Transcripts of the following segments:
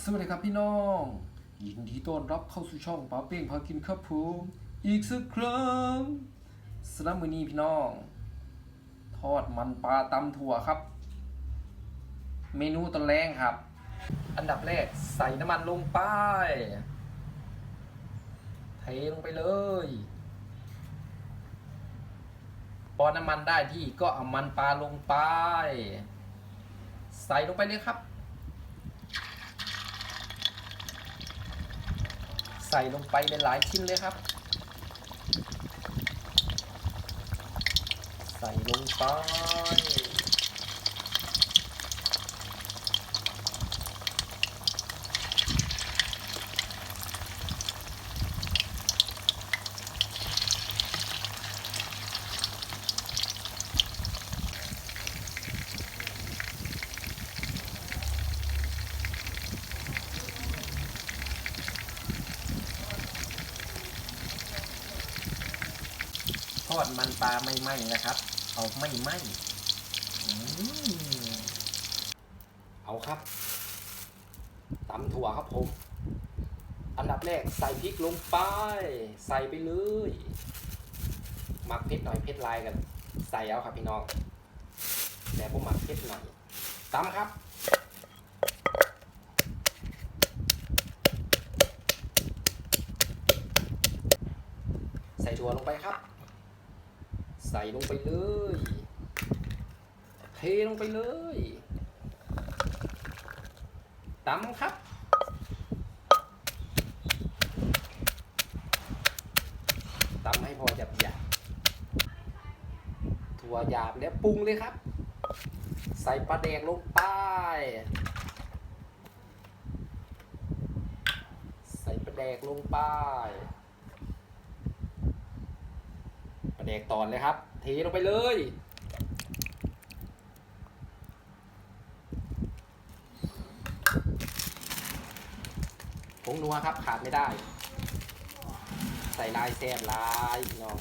สวัสดีครับพี่น้อง ยินดีต้อนรับเข้าสู่ช่องป้าเป้งพากินครับผมอีกสักครั้งสำหรับมือนี้พี่น้อง ทอดมันปลาตำถั่วครับ เมนูตอนแรงครับ อันดับแรกใส่น้ำมันลงไปเทลงไปเลยพอน้ำมันได้ที่ก็เอามันปลาลงไป ใส่ลงไปเลยครับ ใส่ลงไปหลายๆชิ้นเลยครับ ใส่ลงไป อดมันปลาไม่ไหม้นะครับ เอาไม่ไหม้อืมเอาครับตำถั่วครับผม อันดับแรกใส่พริกลงไป ใส่ไปเลยหมักเผ็ดหน่อยเผ็ดลายกัน ใส่เอาครับพี่น้อง แต่ผมหมักเผ็ดหน่อยตำครับใส่ถั่วลงไปครับ ใส่ลงไปเลย เทลงไปเลยตำครับ ตำให้พอหยาบหยาบถั่วหยาบแล้วปรุงเลยครับ ใส่ปลาแดกลงไป ใส่ปลาแดกลงไป ปลา แดกตอนเลยครับ เทลงไปเลย ผงนัวครับขาดไม่ได้ ใส่ลายแซ่บลายพี่น้อง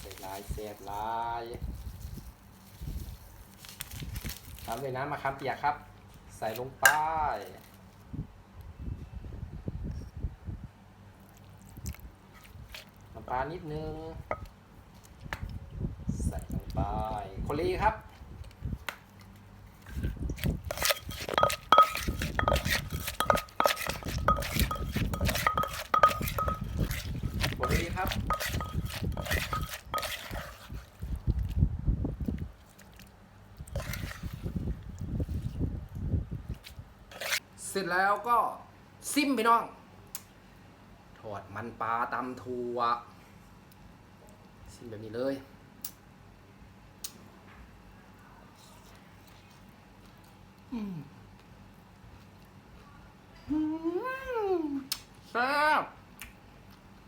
ใส่ลายแซ่บลายตามด้วยน้ำมะขามเปียกครับ ใส่ลงไปำปลานิดนึง ใส่ลงไปโคลีครับโคลีครับ เสร็จแล้วก็ซิมไปน้องทอดมันปลาตำถั่ว ชิมแบบนี้เลยอืมอืมแซ่บ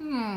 อืม